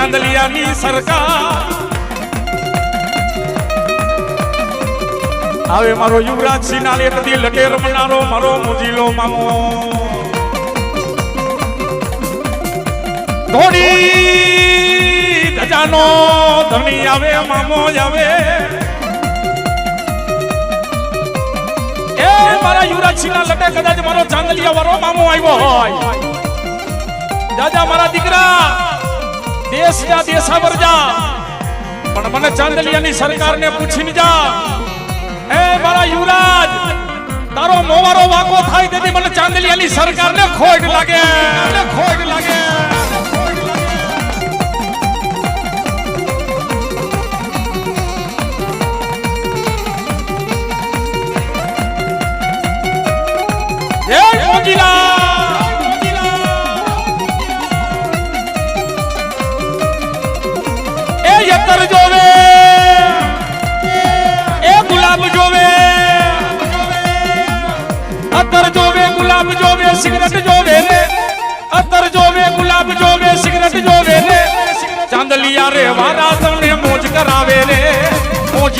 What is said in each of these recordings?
ચાંદલિયાની સરકાર આવે મારો યુવરાજ સિંહ ના લેટથી લટે રમનારો મારો મુજીલો મામો ધોડી ધજાનો ધણી આવે મામો આવે એ મારા યુવરાજ સિંહ ના લટે કદાચ મારો ચાંદલિયા વાળો મામો આવ્યો હોય દાદા મારા દીકરા દેશ જા દેશાવર જા. પણ મને ચાંદલિયાની સરકારને પૂછીને જા. એ મારા યુવરાજ, તારો મોવારો વાગો થાય તેથી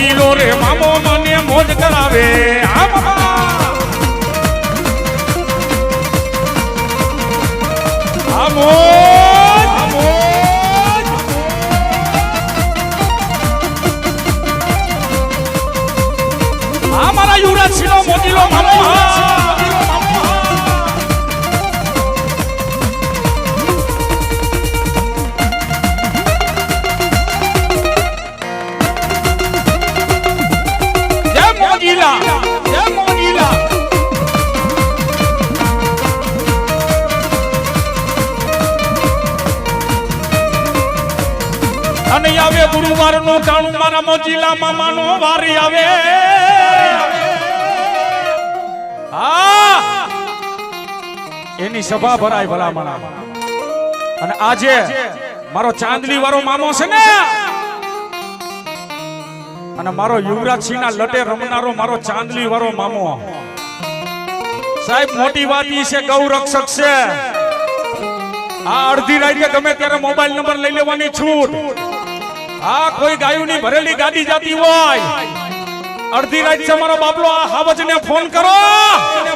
મોજીલો રે મામો મને મોજ કરાવે. આ બાબા મારા મોજીલા મામા વારી આવે. એની સભા ભરાય ભલામણા. અને આજે મારો ચાંદલી વાળો મામો છે ને. અને મારો યુવરાજ સિંહ ના લટે રમનારો મારો ચાંદલી વાળો મામો સાહેબ, મોટી વાત ઈ છે ગૌ રક્ષક છે. આ અડધી રાતે ગમે ત્યારે મોબાઈલ નંબર લઈ લેવાની છૂટ. આ કોઈ ગાયુની ભરેલી ગાડી જાતી હોય. અડધી રાત છે મારો બાપલો, આ હાવજને ફોન કરો.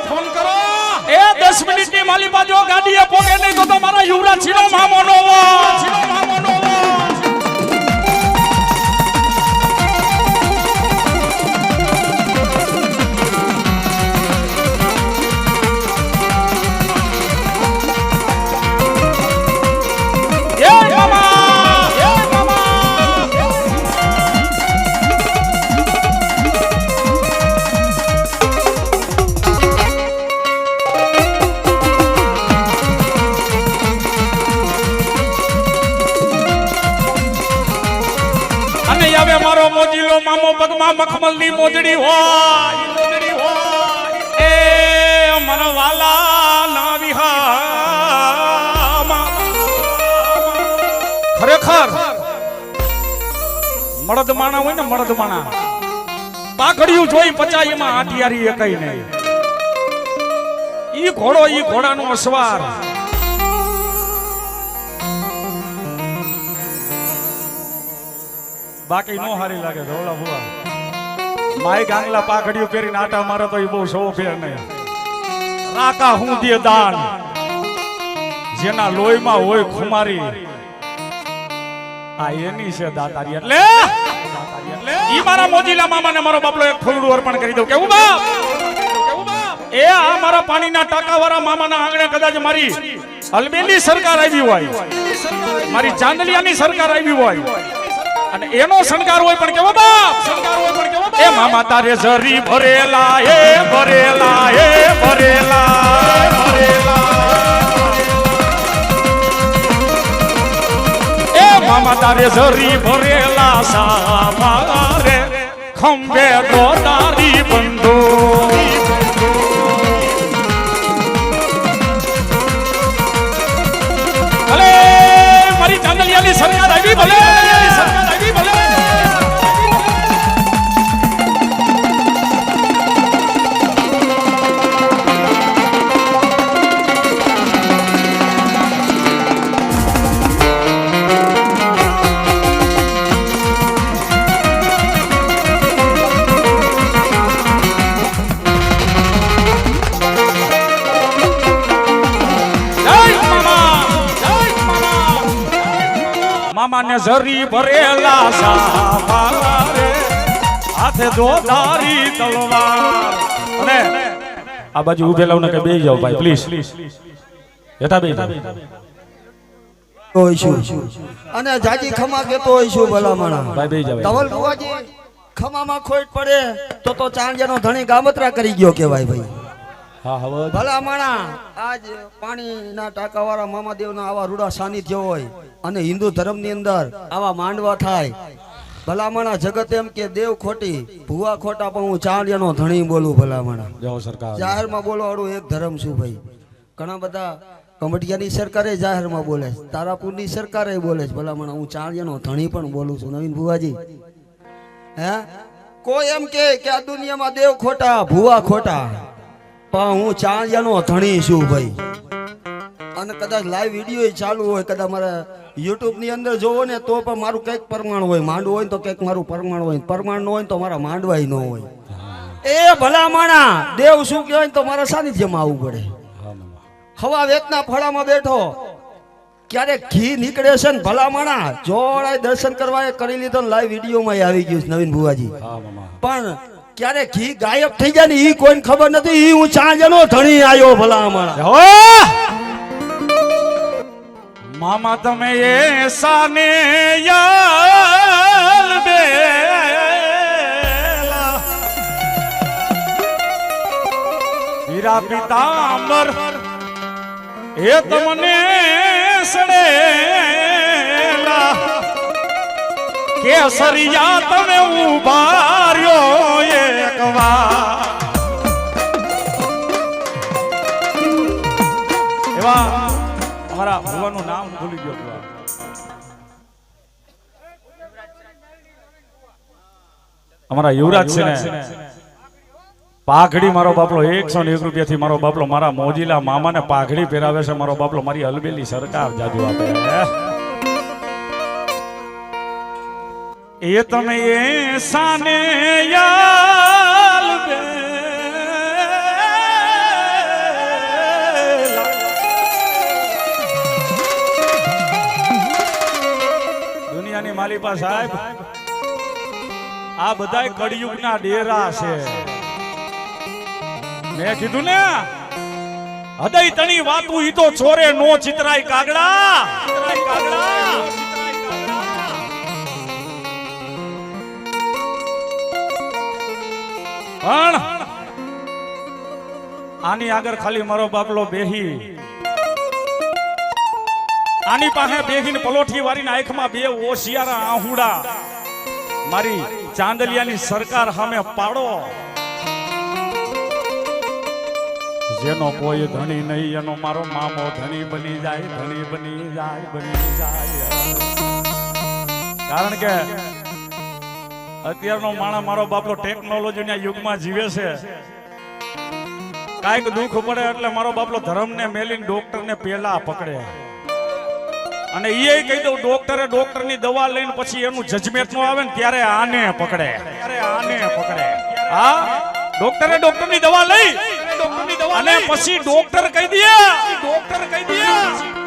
ફોન કરો એ 10 મિનિટની માલી બાજુ ગાડીએ પોગે નહીં તો તમારા યુવરાજ છીનો મામો નો મામો પગમાં ની મોજડી હોય. એ મનવાલા ના વિહામાં ખરેખર મળદ માણા હોય ને મળદ માણા પાઘડિયું જોઈ પચાઈ એમાં આટિયારી એકઈ નહીં ઈ ઘોડો, ઈ ઘોડાનો અસવાર. બાકી નો હારી લાગે, ધોળા ભુવા. માય ગાંગલા પાઘડિયું પહેરીને આટા મારે તો એ બહુ છે નહીં. રાકા હું દે દાન. જેના લોહીમાં હોય ખુમારી. આ એની છે દાતારી. એટલે? ઈ મારા મોજીલા મામાને મારો બાપલો એક ફૂલડું અર્પણ કરી દઉં. કેવું બાપ? એ આ મારા પાણીના ટાંકાવાળા મામાના આંગણે કદાચ મારી અલબેલી સરકાર આવી હોય. મારી ચાંદલિયાની સરકાર આવી હોય. અને એનો શણગાર હોય પણ કેવો બાપ? શણગાર હોય પણ કેવો એ મામા તારે જરી ભરેલા, એ ભરેલા એ ભરેલા, એ મામા તારે જરી ભરેલા, સામા રે ખંભે દોતારી બંધો. ભલે, મારી ચાંદલિયાની સરકાર આવી, ભલે. મામાને ઝરી ભરેલા સાફા રે હાથે જોધારી તલવાર. અને આ બાજુ ઉભેલા કે બે જાવ ભાઈ પ્લીઝ જતા બે. અને જાજી ખમા કેતો હોય છું ભલામણા? ભાઈ બે જાવ ધવલ બુવાજી ખમામાં ખોટ પડે તો તો ચાંદિયાનો ધણી ગામત્રા કરી ગયો કેવાય ભાઈ. હા હવે ભલામણા આજ પાણીના ટાંકાવાળા મામાદેવના આવા રૂડા સાનિધ્ય હોય. અને હિન્દુ ધર્મની અંદર આવા માંડવા થાય. ભલામણા જગત એમ કે દેવ ખોટી ભુવા ખોટા પણ હું ચાંડિયાનો ધણી બોલું ભલામણા. જાઓ સરકાર. જાહેરમાં બોલો હારું એક ધર્મ શું ભાઈ. ઘણા બધા કમટિયાની સરકારે જાહેરમાં બોલે છે. તારાપુરની સરકારે બોલે છે. ભલામણ હું ચાંડિયાનો ધણી પણ બોલું છું. નવીન ભુવાજી. હે? કોઈ એમ કે કે આ દુનિયામાં દેવ ખોટા ભુવા ખોટા પણ હું ચાંડિયાનો ધણી છું ભાઈ. અને કદાચ લાઈવ વીડિયો ચાલુ હોય, કદાચ મારા યુટ્યુબની અંદર જોવો ને, તો પણ મારું કંઈક પ્રમાણ હોય. માંડવું હોય ને તો કંઈક મારું પ્રમાણ હોય. પરમાણુ ન હોય તો મારા માંડવાય ન હોય. એ ભલા માણા, દેવ શું કહેવાય ને તો મારા સાનિધ્યમાં આવવું પડે. હવા વેતના ફળામાં બેઠો. ક્યારેક ઘી નીકળે છે ને ભલા માણા, જોડાય દર્શન કરવા કરી લીધો લાઈવ વિડીયોમાં આવી ગયું નવીન ભુવાજી. પણ ક્યારે ઘી ગાયબ થઈ જાય ને એ કોઈને ખબર નથી એ હું ચાંજનો ધણી આવ્યો ભલા માણા. હો! મામા તમે એ સાને યા બેલા. હીરા પિતાંબર, એ તમને સડે કેસરિયા તમે ઉભાર્યો એક વાર. એવા અમારા ભગવાનનું નામ અમારા યુવરાજ છે ને. પાઘડી મારો બાપલો, એકસો ને એક રૂપિયા થી મારો બાપલો, મારા મોજીલા મામાને પાઘડી પહેરાવે છે. મારો બાપલો, મારી હલબેલી સરકાર જાદુ આપે. એ તમે એ સાને યાલ માલી દુનિયાની માલિપા સાહેબ આ બધા કળિયુગના ડેરા છે. મેં કીધું ને, હૃદય તણી વાતું ઈ તો છોરે નો ચિતરાય કાગડા. કાગડા પણ આની આગળ ખાલી મારો બાપલો બેહી. આની પાસે બેહીને પલોઠી વાળીને આંખમાં બે ઓશિયારા આહુડા. મારી ચાંદલિયાની સરકાર સામે પાડો. જેનો કોઈ ધણી નહીં એનો મારો મામો ધણી બની જાય ધણી બની જાય બની જાય. કારણ કે અત્યારનો માણસ મારો બાપલો ટેકનોલોજીના યુગમાં જીવે છે. કાંઈક દુઃખ પડે એટલે મારો બાપલો ધર્મને મેલીને ડોક્ટરને પેલા પકડે. અને એ કહી દઉં ડોક્ટરે ડોક્ટરની દવા લઈને પછી એનું જજમેન્ટ નો આવે ને ત્યારે આને પકડે. ત્યારે આને પકડે. હા? ડોક્ટરે ડોક્ટરની દવા લઈ ડોક્ટરની દવા અને પછી ડોક્ટર કહી દે. ડોક્ટર કહી દે.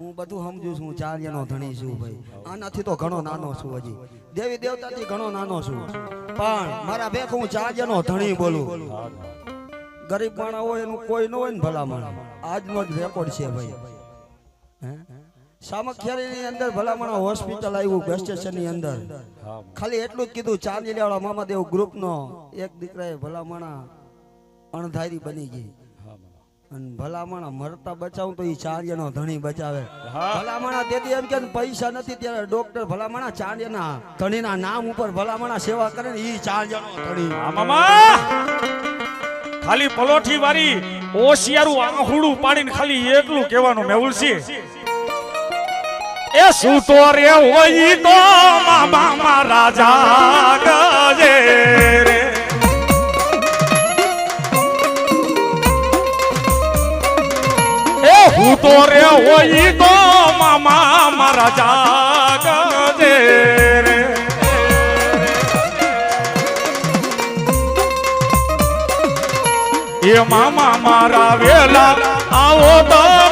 હું બધું સમજુ છું ચાર્યનો ધણી છું ભાઈ. આનાથી તો ઘણો નાનો છું હજી. દેવી દેવતાથી ઘણો નાનો છું. પણ મારા બેક હું ચાર્યનો ધણી બોલું. ગરીબ માણા હોય એનું કોઈ ન હોય ને ભલામણા. આજનો જ રેકોર્ડ છે ભાઈ. હે? સામખિયારીની અંદર ભલામણા હોસ્પિટલ આવ્યું બસ સ્ટેશનની અંદર. ખાલી એટલું જ કીધું ચાંદીલાવાળા મામાદેવ ગ્રુપનો એક દીકરાએ ભલામણા અણધારી બની ગઈ. અને ભલામણા મરતા બચાવું તો એ ચાંડિયાનો ધણી બચાવે. ભલામણા તેથી એમ કે પૈસા નથી ત્યારે ડોક્ટર ભલામણા ચાર્યના ધણીના નામ ઉપર ભલામણા સેવા કરે ને એ ચાંડિયાનો ધણી. ખાલી પલોઠી વાળી ઓશિયારું આહુડું પાડીને ખાલી એટલું કહેવાનું મેહુલસી એ સૂતો રે હોય તો મામા રાજા જાગજે રે હોય તો મામા મારા જાગજે રે. એ મામા મારા વેલા આવો તમે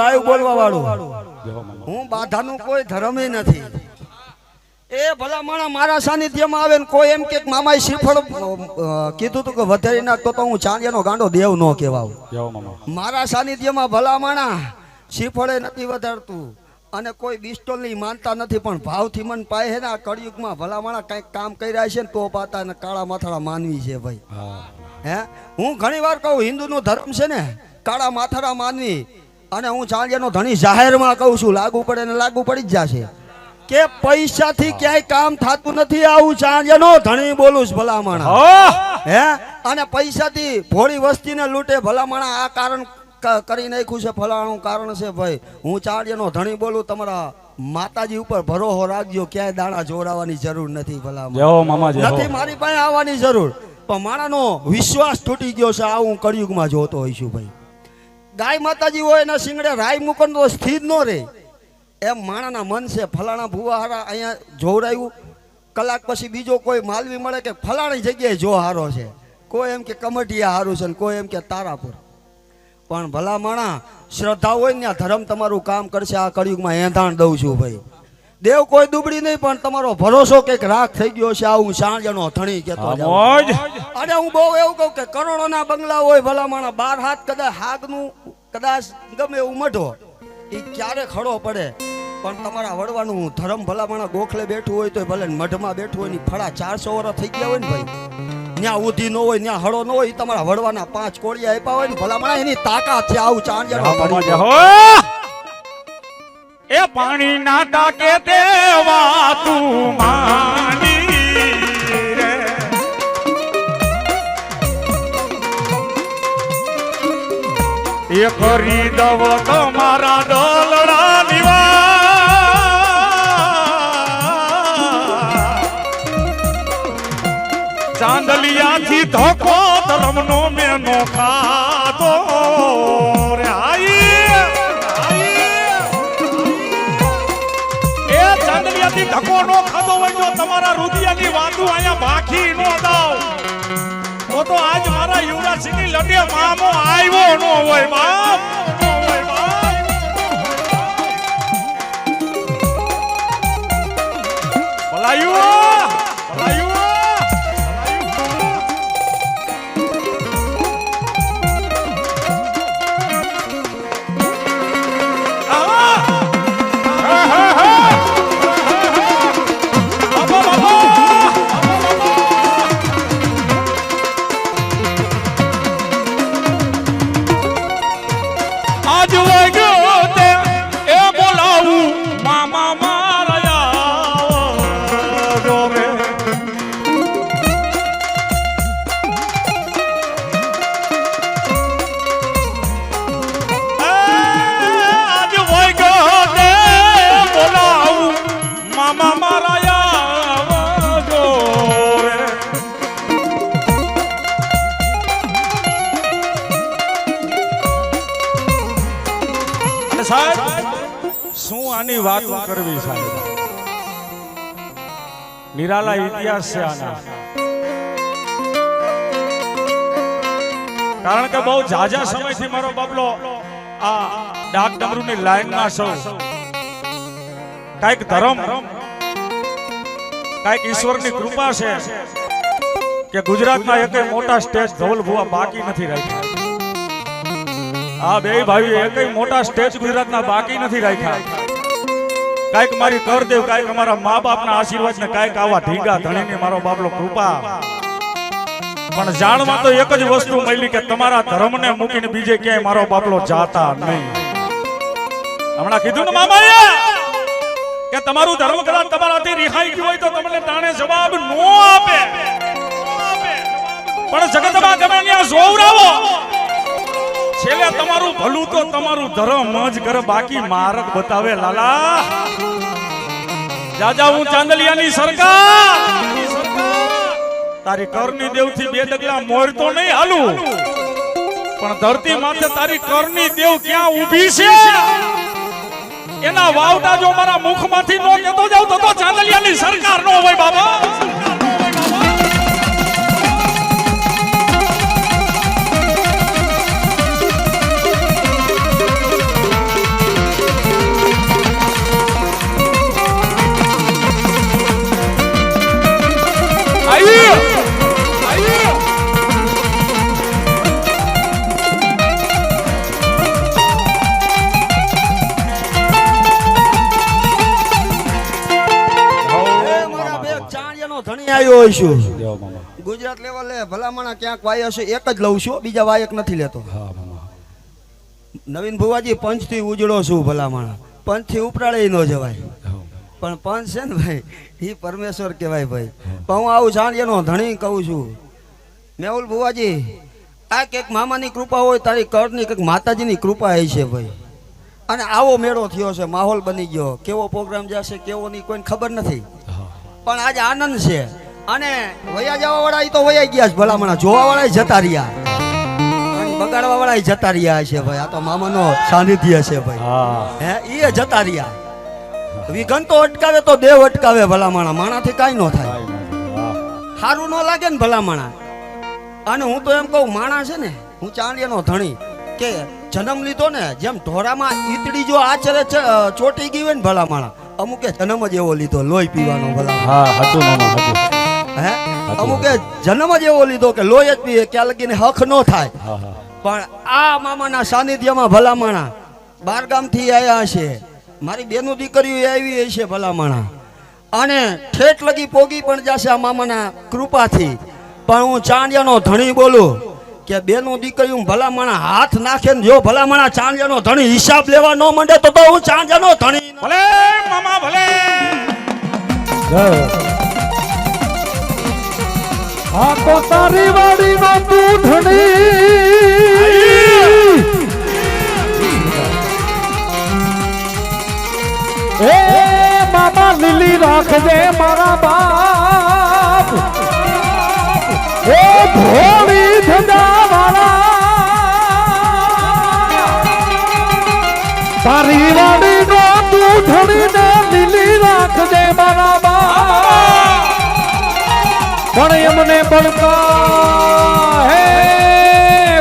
લાઈવ બોલવા વાળું હું બાધાનું કોઈ ધર્મ નથી. એ ભલામણ મારા સાનિધ્યમાં આવે ને કોઈ એમ કે મામાએ શ્રીફળ કીધું તું કે વધારી નાખતો તો હું ચાંદિયાનો ગાંડો દેવ ન કહેવાઉં. મારા સાનિધ્યમાં ભલામણા શ્રીફળે નથી વધારતું અને કોઈ બિસ્ટોલની માનતા નથી પણ ભાવથી મન પાય છે ને આ કળિયુગમાં ભલામણા કંઈક કામ કરી રહ્યા છે ને તો પાતા ને કાળા માથાળા માનવી છે ભાઈ. હે. હું? ઘણી વાર કહું હિન્દુનો ધર્મ છે ને કાળા માથાળા માનવી. અને હું ચાંદિયાનો ધણી જાહેરમાં કહું છું લાગુ પડે ને લાગુ પડી જ જશે. કે પૈસાથી ક્યાંય કામ થતું નથી આવું ચાંદિયાનો ધણી બોલું છું ભલામણ. હે! અને પૈસાથી ભોળી વસ્તીને લૂંટે ભલામણ આ કારણ કરી નાખ્યું છે ફલાણું કારણ છે ભાઈ. હું ચાડિયાનો ધણી બોલું તમારા માતાજી ઉપર ભરોસો રાખજો ક્યાંય દાણા જોડાવાની જરૂર નથી ભલામણ. નથી મારી પાસે આવવાની જરૂર. પણ માણાનો વિશ્વાસ તૂટી ગયો છે આ હું કળિયુગમાં જોતો હોઈશું છું ભાઈ. ગાય માતાજી હોય એના શિંગડે રાય મૂકન તો સ્થિર ન રહે. એમ માણાના મન છે, ફલાણા ભૂવા હારા અહીંયા જોવડાયું. કલાક પછી બીજો કોઈ માલવી મળે કે ફલાણી જગ્યાએ જો હારો છે. કોઈ એમ કે કમટિયા હારું છે ને કોઈ એમ કે તારાપુર. પણ ભલા માણા, શ્રદ્ધા હોય ને ધર્મ તમારું કામ કરશે, આ કળિયુગમાં એંધાણ દઉં છું ભાઈ. દેવ કોઈ દુબળી નહીં પણ તમારો ભરોસો કંઈક રાખ થઈ ગયો છે આ હું જણો ધણી કેતો અરે હું બહુ એવું કહું કે કરોડોના બંગલા હોય ભલા માણા બાર હાથ કદાચ હાગનું કદાચ ગમે એવું મઢો એ ક્યારે ખડો પડે? પણ તમારા વડવાનું ધર્મ ભલામણા ગોખલે બેઠું હોય તો ભલે મઢમાં બેઠું હોય ને ફળા ચારસો વર્ષ થઈ ગયા હોય ને ભાઈ. ત્યાં ઉધી નો હોય ત્યાં હળો નો હોય તમારા વડવાના પાંચ કોળિયા આપ્યા હોય ને ભલામણા એની તાકાત છે આવું જય એ પાણી ના ટાકે દેવા તું માની એ ફરી દવ તમારા ડોલડા નિવા ચાંદલિયાથી ધોકો ધર્મનો મેનો ખાધો આજ મારા યુવરાજસિંહની લડે મામો આવ્યો નો નો હોય બાપ નિરાલા ઇતિહાસ છે આના કારણ કે બહુ ઝાઝા સમયથી મારો બાબલો આ ડાક ડમરૂની લાઈનમાં સૌ કાંઈક ધર્મ, કાંઈક ઈશ્વરની કૃપા છે કે ગુજરાતમાં એકેય મોટા સ્ટેજ ધવલ ભુવા બાકી નથી રાખ્યા. આ બે ભાઈ એકેય મોટા સ્ટેજ ગુજરાતના બાકી નથી રાખ્યા. કાંઈક મારી કર દેવ કાંઈક અમારા મા બાપના આશીર્વાદ ને કાંઈક આવા ઢીંગા ધણીની મારો બાપલો કૃપા. પણ જાણવા તો એક જ વસ્તુ મળી કે તમારા ધર્મને મૂકીને બીજે ક્યાંય મારો બાપલો જાતા નહીં. હમણાં કીધું ને મામા કે તમારું ધર્મ કદાચ તમારાથી રિહાઈ ગયું હોય તો તમને તાણે જવાબ નો આપે. પણ જગતમાં ગમે ત્યાં જોવરાવો છેલ્લે તમારું ભલું તો તમારું ધર્મ જ કરે, બાકી મારક બતાવે લાલા. જાજા, હું ચાંદલિયાની સરકાર. તારી કરની દેવથી બે ડગલા મોર તો નહીં હાલું. પણ ધરતી માથે તારી કરની દેવ ક્યાં ઊભી છે? એના વાવટા જો મારા મુખમાંથી નો કેતો જાવ, તો ચાંદલિયાની સરકાર નો હોય બાબા આવ્યો છું ગુજરાત લેવલે ભલામણા ક્યાંક વાય હશે એક જ લઉં છું બીજા વાયક નથી લેતો. નવીન ભુવાજી પંચથી ઉજળો છું ભલામણા. પંચથી ઉપરાળે ન જવાય. પણ પંચ છે ને ભાઈ એ પરમેશ્વર કહેવાય ભાઈ. પણ હું આવું જાણીએનો ધણી કહું છું. મેહુલ ભુવાજી આ કંઈક મામાની કૃપા હોય તારી કરની કંઈક માતાજીની કૃપા હોય છે ભાઈ. અને આવો મેળો થયો છે માહોલ બની ગયો. કેવો પ્રોગ્રામ જશે કેવો નહીં કોઈને ખબર નથી. પણ આજે આનંદ છે. અને વયા જવા વાળા ઈ તો વયા ગયા છે ભલામણા. જોવા વાળા જતા રહ્યા. બગાડવા વાળા જતા રહ્યા છે ભાઈ. આ તો મામાનો સાનિધ્ય છે ભાઈ. હે. એ જતા રહ્યા. વિઘન તો અટકાવે તો દેવ અટકાવે ભલામણા. માણાથી કાંઈ ન થાય. સારું ન લાગે ને ભલામણા. અને હું તો એમ કહું માણા છે ને હું ચાંડિયાનો ધણી કે જન્મ લીધો ને જેમ ઢોરામાં ઈતડી જો આચરે ચોટી ગઈ હોય ને ભલામણા અમુકે જન્મ જ એવો લીધો લોહી પીવાનો ભલા હા હતું હતું. હે? અમુકે જન્મ જ એવો લીધો કે લોહી જ પીએ ક્યાં લગીને હક ન થાય. પણ આ મામાના સાનિધ્યમાં ભલામણા બાર ગામથી આવ્યા છે. મારી બેનું દીકરીઓ આવી છે ભલામણા. અને ઠેઠ લગી પોગી પણ જશે આ મામાના કૃપાથી. પણ હું ચાંડિયાનો ધણી બોલું કે બેનું દીકરી હું ભલામણા હાથ નાખે ને જો ભલામણા ચાંડિયાનો ધણી હિસાબ લેવા ન માંડે તો તો હું ચાંડિયાનો ધણી ભલે મામા ભલે. આ તો તારી વાડી નો દૂધણી. એ મામા લીલી રાખજે મારા બાપ. એ ભોળી ધંધા વાળા. તારી વાડી નો દૂધણી લીલી પણ એમને બળતા હે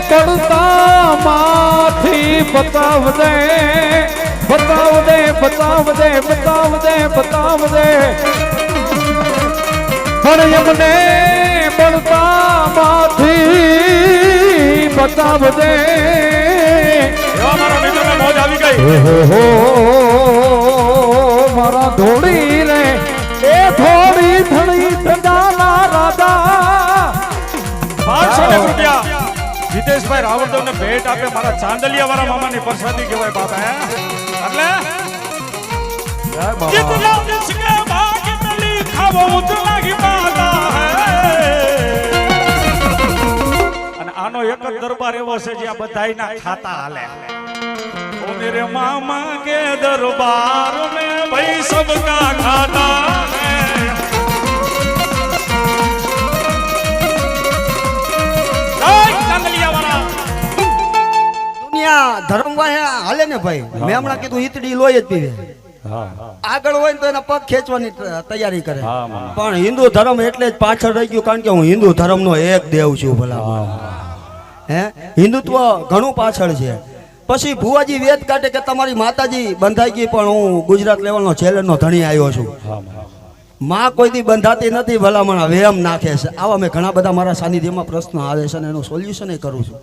પડતા માથી બતાવ દે બતાવ દે બતાવ દે બતાવ દે બતાવ દે પણ એમને બળતા માથી બતાવ દે મારા ધોળી રે એ ધોળી જીતેશભાઈ રાવળદેવ ભેટ આપે મારા ચાંદલિયા વાળા મામા ની પરસાદી કહેવાય અને આનો એક જ દરબાર એવો છે જ્યાં બધાયના ખાતા હાલે. મામા કે દરબાર મે ખાતા. દુનિયા ધર્મ વાયા હાલે ને ભાઈ. મેં હમણાં કીધું ઈતડી લોહી જ પીવે. આગળ હોય ને તો એના પગ ખેંચવાની તૈયારી કરે. પણ હિન્દુ ધર્મ એટલે જ પાછળ રહી ગયું કારણ કે હું હિન્દુ ધર્મનો એક દેવ છું ભલા. હે હિન્દુત્વ ઘણું પાછળ છે. પછી ભુવાજી વેદ કાઢે કે તમારી માતાજી બંધાઈ ગઈ પણ હું ગુજરાત લેવલનો ચેલેન્જનો ધણી આવ્યો છું. માં કોઈ દી બંધાતી નથી ભલામણ વેમ નાખે છે. આવા મેં ઘણા બધા મારા સાનિધ્યમાં પ્રશ્નો આવે છે અને એનું સોલ્યુશન કરું છું.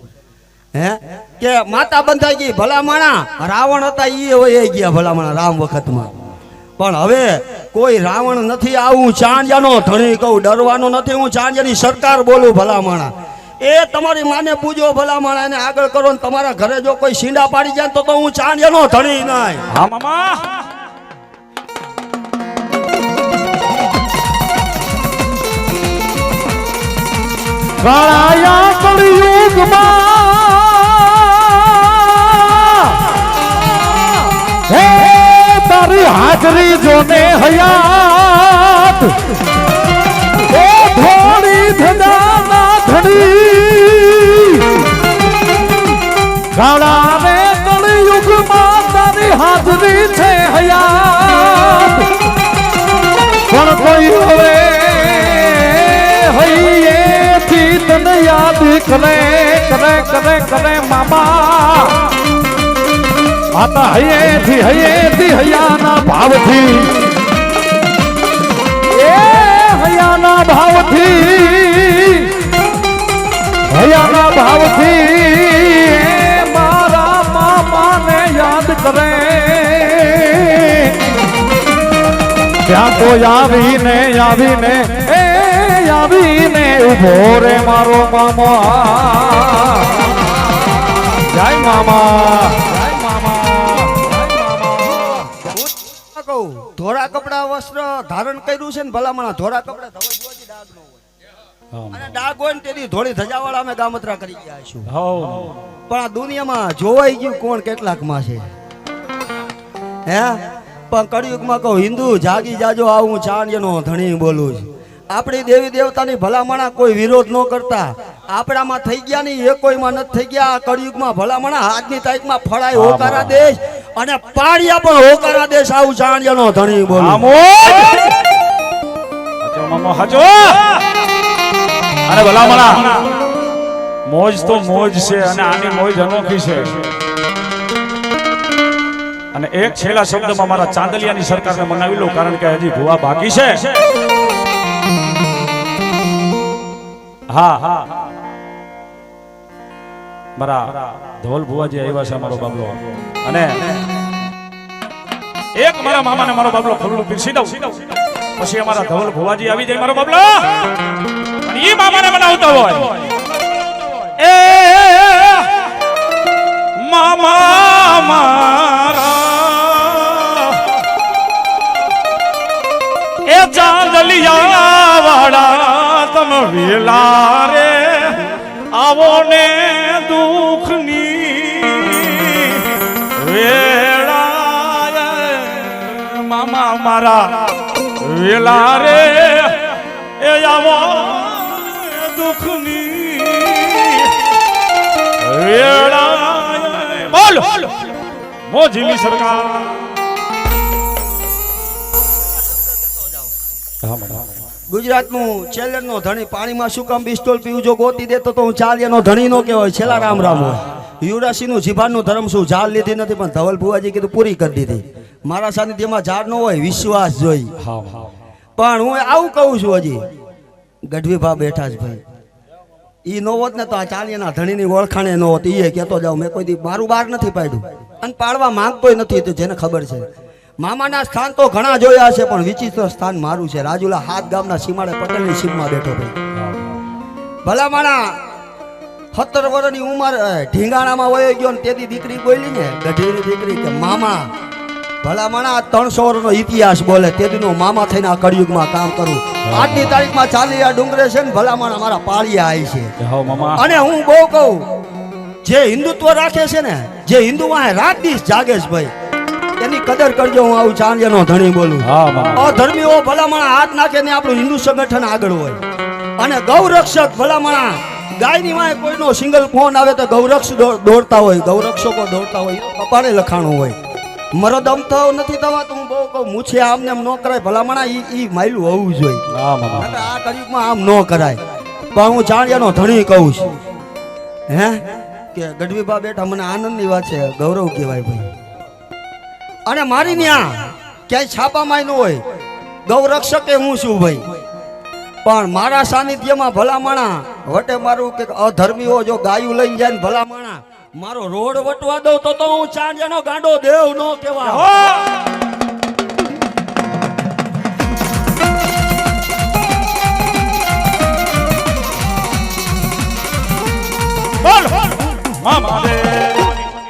હે? કે માતા બંધાઈ ગઈ, ભલામણા. રાવણ હતા, ઈ હોય ગયા ભલામણા રામ વખતમાં. પણ હવે કોઈ રાવણ નથી આવું ચાંડિયાનો ધણી કહું, ડરવાનો નથી હું ચાંડિયાની સરકાર બોલું ભલામણા. એ તમારી માને પૂજો ભલામણા, એને આગળ કરો ને તમારા ઘરે જો કોઈ સીંડા પાડી જાય તો તો હું ચાંડિયાનો ધણી નહીં. હા, મામા. કાળાયા કળિયુગમાં હે તારી હાજરી જોને હયાત. એ થોડી ધજાના ધડી કાળા રે તારી હાજરી છે હયાત. પણ કોઈ હવે કરે કરે કરે મામા માતા હૈયેથી હૈયેથી હૈયાના ભાવથી એ હૈયાના ભાવથી હૈયાના ભાવથી એ મારા મામાને યાદ કરે ત્યાં તો આવીને આવીને એ આવીને ઊભો રે મારો મામા. જય મામા. ધોળા કપડા વસ્ત્ર ધારણ કર્યું છે ને ભલામણા ધોળા કપડા ધવલ ભુવાજી ડાઘ હોય. અને ડાગ હોય ને તેથી ધોળી ધજાવાળા અમે ગામત્રા કરી ગયા છું પણ આ દુનિયામાં જોવાઈ ગયું કોણ કેટલાકમાં છે? હે? પણ કળિયુગમાં કહું હિન્દુ જાગી જાજો આવું ચાણ્યનો ધણી બોલું છું. આપણી દેવી દેવતાની ભલામણા કોઈ વિરોધ ન કરતા. આપણામાં થઈ ગયા નહીં એ કોઈમાં નથી થઈ ગયા. આ કળિયુગમાં ભલામણા આજની તારીખમાં ફળાય હોકારા દેશ અને પાડિયા પણ હોકારા દેશ. આવું ચાણ્યનો ધણી બોલું. અને ભલામણા. મોજ તો મોજ છે અને આની મોજ અનોખી છે. અને એક છેલ્લા શબ્દમાં મારા ચાંદલિયાની સરકારને મનાવી લો કારણ કે હજી ભુવા બાકી છે. હા હા મારા ધોલ ભુવાજી આવ્યા છે મારો બાબલો. અને એક મારા મામાને મારો બાબલો ખુલ્લું પીરસી દઉં. પછી અમારા ધોલ ભુવાજી આવી જાય મારો બાબલો. અને ઈ મામાને બનાવતા હોય. એ મામા મારા. એ ચાંદલિયા વાળા વેલા રે આવો ને દુઃખની વેળા મામા મારા વેલા રે એ આવો દુઃખની વેળા બોલ. મોજીલી સરકાર. ગુજરાતનું ચેલરનો ધણી. પાણીમાં શું કામ બિસ્ટોલ પીવું? જો ગોતી દેતો તો હું ચાલિયાનો ધણી નો કહેવાય. છેલ્લા રામ રામ હોય. યુવરાશીનું જીભાનનું ધર્મ શું? ઝાડ લીધી નથી, પણ ધવલ ભુવાજી કીધું પૂરી કરી દીધી. મારા સાનિધ્યમાં ઝાડ ન હોય, વિશ્વાસ જોઈ. પણ હું આવું કહું છું હજી. ગઢવી ભા બેઠા જ ભાઈ. ઈ ન હોત ને તો આ ચાલિયાના ધણીની ઓળખાણે ન હોત. ઈ કહેતો જાઉં. મેં કોઈ દી મારું બાર નથી પાડ્યું. અને પાડવા માંગતોય નથી, તો જેને ખબર છે. મામાના સ્થાન તો ઘણા જોયા છે પણ વિચિત્ર સ્થાન મારું છે. રાજુલા હાથ ગામના સીમાડે પટેલની સીમમાં બેઠો ભાઈ. ભલા માણા સત્તર વર્ષની ઉંમર ઢીંગાણામાં વયો ગયો ને તેથી દીકરી બોલી ને ગઢીની દીકરી કે મામા ભલા માણા ત્રણસો વર્ષનો ઇતિહાસ બોલે તેદીનો મામા થઈને આ કળિયુગમાં કામ કરું. આજની તારીખમાં ચાલી આ ડુંગરે છે ને ભલા માણા મારા પાળિયા આવી છે. અને હું બહુ કહું જે હિન્દુત્વ રાખે છે ને જે હિન્દુ વાંહે રાત દિવસ જાગે છે ભાઈ એની કદર કરજો હું આવું ચાંદિયાનો ધણી બોલું. અધર્મીઓ ભલામણા હાથ નાખે ને આપણું હિન્દુ સંગઠન આગળ હોય. અને ગૌરક્ષક ભલામણા ગાયની વાય કોઈનો સિંગલ ફોન આવે તો ગૌરક્ષ દોડતા હોય ગૌરક્ષકો દોડતા હોય કપાળે લખાણું હોય. મરદમ તો નથી થવાતું હું બહુ કહું મૂછે આમને એમ ન કરાય ભલામણા ઈ ઈ માયલું હોવું જોઈએ. આ કળિયુગમાં આમ ન કરાય. પણ હું ચાણિયાનો ધણી કહું છું. હે? કે ગઢવીબા બેઠા મને આનંદની વાત છે ગૌરવ કહેવાય ભાઈ. અને મારી ન્યા ક્યાંય છાપામાં ન હોય. ગૌરક્ષકે હું છું ભાઈ. પણ મારા સાનિધ્યમાં ભલામણા, વટે મારું કે અધર્મીઓ જો ગાયું લઈને જાય ભલામણા, મારો રોડ વટવા દઉં તો તો હું ચાંડિયાનો ગાંડો દેવ નો કહેવા મામા રે